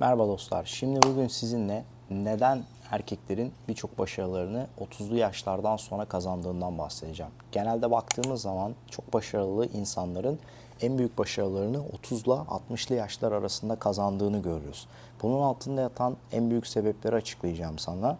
Merhaba dostlar. Şimdi bugün sizinle neden erkeklerin birçok başarılarını 30'lu yaşlardan sonra kazandığından bahsedeceğim. Genelde baktığımız zaman çok başarılı insanların en büyük başarılarını 30'la 60'lı yaşlar arasında kazandığını görüyoruz. Bunun altında yatan en büyük sebepleri açıklayacağım sana.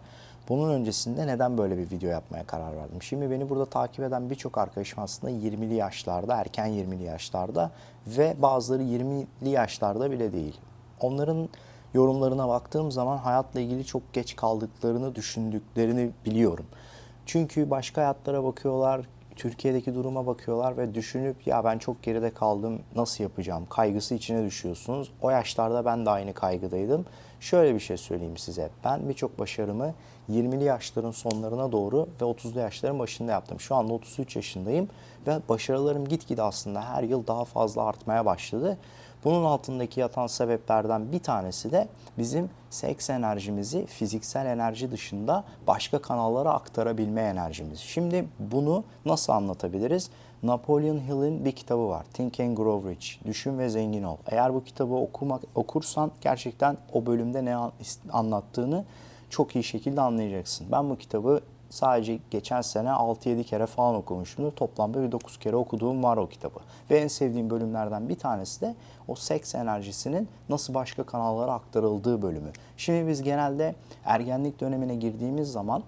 Bunun öncesinde neden böyle bir video yapmaya karar verdim? Şimdi beni burada takip eden birçok arkadaşım aslında 20'li yaşlarda, erken 20'li yaşlarda ve bazıları 20'li yaşlarda bile değil. Onların yorumlarına baktığım zaman hayatla ilgili çok geç kaldıklarını düşündüklerini biliyorum. Çünkü başka hayatlara bakıyorlar, Türkiye'deki duruma bakıyorlar ve düşünüp ya ben çok geride kaldım nasıl yapacağım kaygısı içine düşüyorsunuz. O yaşlarda ben de aynı kaygıdaydım. Şöyle bir şey söyleyeyim size. Ben birçok başarımı 20'li yaşların sonlarına doğru ve 30'lu yaşların başında yaptım. Şu anda 33 yaşındayım ve başarılarım gitgide aslında her yıl daha fazla artmaya başladı. Bunun altındaki yatan sebeplerden bir tanesi de bizim seks enerjimizi fiziksel enerji dışında başka kanallara aktarabilme enerjimiz. Şimdi bunu nasıl anlatabiliriz? Napoleon Hill'in bir kitabı var. Think and Grow Rich. Düşün ve zengin ol. Eğer bu kitabı okumak okursan gerçekten o bölümde ne anlattığını çok iyi şekilde anlayacaksın. Ben bu kitabı sadece geçen sene 6-7 kere falan okumuşumdur. Toplamda bir 9 kere okuduğum var o kitabı. Ve en sevdiğim bölümlerden bir tanesi de o seks enerjisinin nasıl başka kanallara aktarıldığı bölümü. Şimdi biz genelde ergenlik dönemine girdiğimiz zaman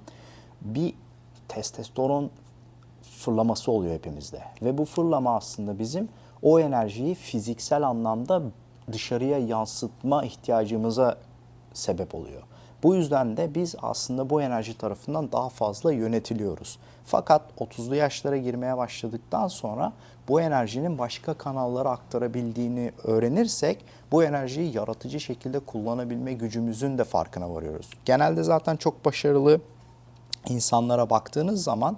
bir testosteron fırlaması oluyor hepimizde. Ve bu fırlama aslında bizim o enerjiyi fiziksel anlamda dışarıya yansıtma ihtiyacımıza sebep oluyor. Bu yüzden de biz aslında bu enerji tarafından daha fazla yönetiliyoruz. Fakat 30'lu yaşlara girmeye başladıktan sonra bu enerjinin başka kanallara aktarabildiğini öğrenirsek bu enerjiyi yaratıcı şekilde kullanabilme gücümüzün de farkına varıyoruz. Genelde zaten çok başarılı insanlara baktığınız zaman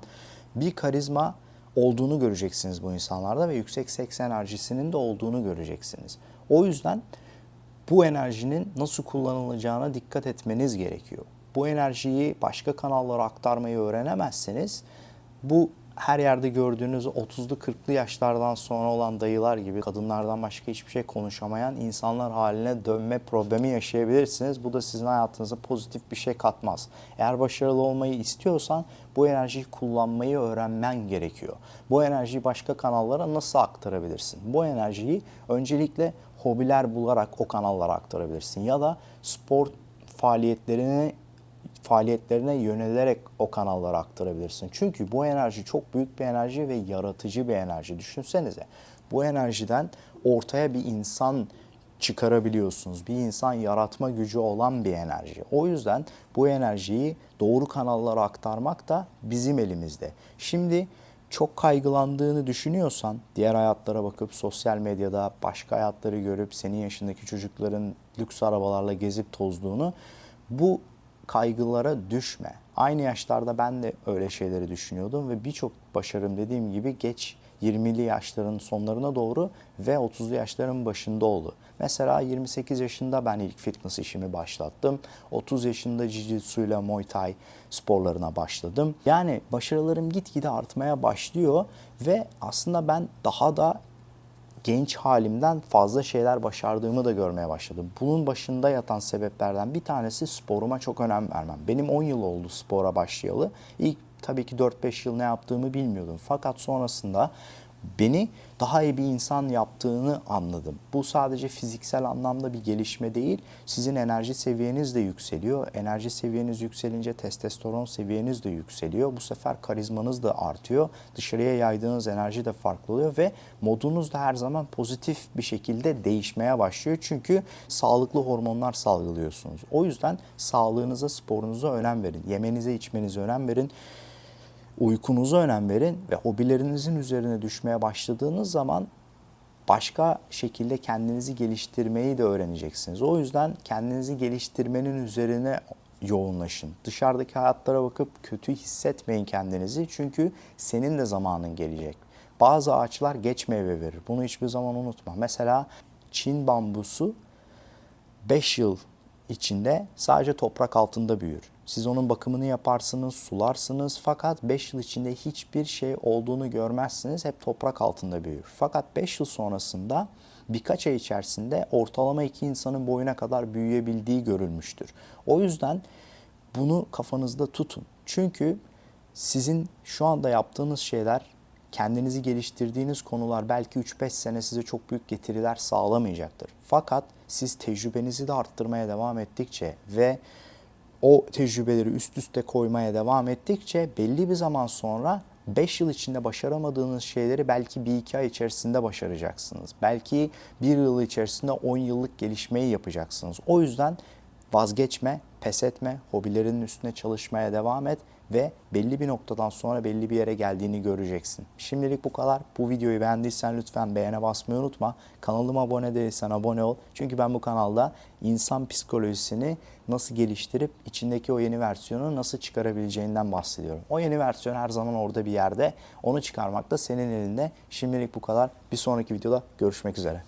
bir karizma olduğunu göreceksiniz bu insanlarda ve yüksek seks enerjisinin de olduğunu göreceksiniz. O yüzden bu enerjinin nasıl kullanılacağına dikkat etmeniz gerekiyor. Bu enerjiyi başka kanallara aktarmayı öğrenemezseniz bu her yerde gördüğünüz 30'lu 40'lı yaşlardan sonra olan dayılar gibi kadınlardan başka hiçbir şey konuşamayan insanlar haline dönme problemi yaşayabilirsiniz. Bu da sizin hayatınıza pozitif bir şey katmaz. Eğer başarılı olmayı istiyorsan bu enerjiyi kullanmayı öğrenmen gerekiyor. Bu enerjiyi başka kanallara nasıl aktarabilirsin? Bu enerjiyi öncelikle hobiler bularak o kanallara aktarabilirsin ya da spor faaliyetlerini faaliyetlerine yönelerek o kanallara aktarabilirsin. Çünkü bu enerji çok büyük bir enerji ve yaratıcı bir enerji. Düşünsenize bu enerjiden ortaya bir insan çıkarabiliyorsunuz. Bir insan yaratma gücü olan bir enerji. O yüzden bu enerjiyi doğru kanallara aktarmak da bizim elimizde. Şimdi çok kaygılandığını düşünüyorsan, diğer hayatlara bakıp sosyal medyada başka hayatları görüp senin yaşındaki çocukların lüks arabalarla gezip tozduğunu bu kaygılara düşme. Aynı yaşlarda ben de öyle şeyleri düşünüyordum ve birçok başarım dediğim gibi geç 20'li yaşların sonlarına doğru ve 30'lu yaşların başında oldu. Mesela 28 yaşında ben ilk fitness işimi başlattım. 30 yaşında jiu-jitsu ile muay thai sporlarına başladım. Yani başarılarım gitgide artmaya başlıyor ve aslında ben daha da genç halimden fazla şeyler başardığımı da görmeye başladım. Bunun başında yatan sebeplerden bir tanesi sporuma çok önem vermem. Benim 10 yıl oldu spora başlayalı. İlk tabii ki 4-5 yıl ne yaptığımı bilmiyordum. Fakat sonrasında beni daha iyi bir insan yaptığını anladım. Bu sadece fiziksel anlamda bir gelişme değil, sizin enerji seviyeniz de yükseliyor. Enerji seviyeniz yükselince testosteron seviyeniz de yükseliyor. Bu sefer karizmanız da artıyor. Dışarıya yaydığınız enerji de farklı oluyor ve modunuz da her zaman pozitif bir şekilde değişmeye başlıyor. Çünkü sağlıklı hormonlar salgılıyorsunuz. O yüzden sağlığınıza, sporunuza önem verin. Yemenize, içmenize önem verin uykunuza önem verin ve hobilerinizin üzerine düşmeye başladığınız zaman başka şekilde kendinizi geliştirmeyi de öğreneceksiniz. O yüzden kendinizi geliştirmenin üzerine yoğunlaşın. Dışarıdaki hayatlara bakıp kötü hissetmeyin kendinizi çünkü senin de zamanın gelecek. Bazı ağaçlar geç meyve verir. Bunu hiçbir zaman unutma. Mesela Çin bambusu 5 yıl içinde sadece toprak altında büyür. Siz onun bakımını yaparsınız, sularsınız fakat 5 yıl içinde hiçbir şey olduğunu görmezsiniz. Hep toprak altında büyür. Fakat 5 yıl sonrasında birkaç ay içerisinde ortalama iki insanın boyuna kadar büyüyebildiği görülmüştür. O yüzden bunu kafanızda tutun. Çünkü sizin şu anda yaptığınız şeyler kendinizi geliştirdiğiniz konular belki 3-5 sene size çok büyük getiriler sağlamayacaktır. Fakat siz tecrübenizi de arttırmaya devam ettikçe ve o tecrübeleri üst üste koymaya devam ettikçe belli bir zaman sonra 5 yıl içinde başaramadığınız şeyleri belki 1-2 ay içerisinde başaracaksınız. Belki 1 yıl içerisinde 10 yıllık gelişmeyi yapacaksınız. O yüzden vazgeçme, pes etme, hobilerinin üstüne çalışmaya devam et ve belli bir noktadan sonra belli bir yere geldiğini göreceksin. Şimdilik bu kadar. Bu videoyu beğendiysen lütfen beğene basmayı unutma. Kanalıma abone değilsen abone ol. Çünkü ben bu kanalda insan psikolojisini nasıl geliştirip içindeki o yeni versiyonu nasıl çıkarabileceğinden bahsediyorum. O yeni versiyon her zaman orada bir yerde. Onu çıkarmak da senin elinde. Şimdilik bu kadar. Bir sonraki videoda görüşmek üzere.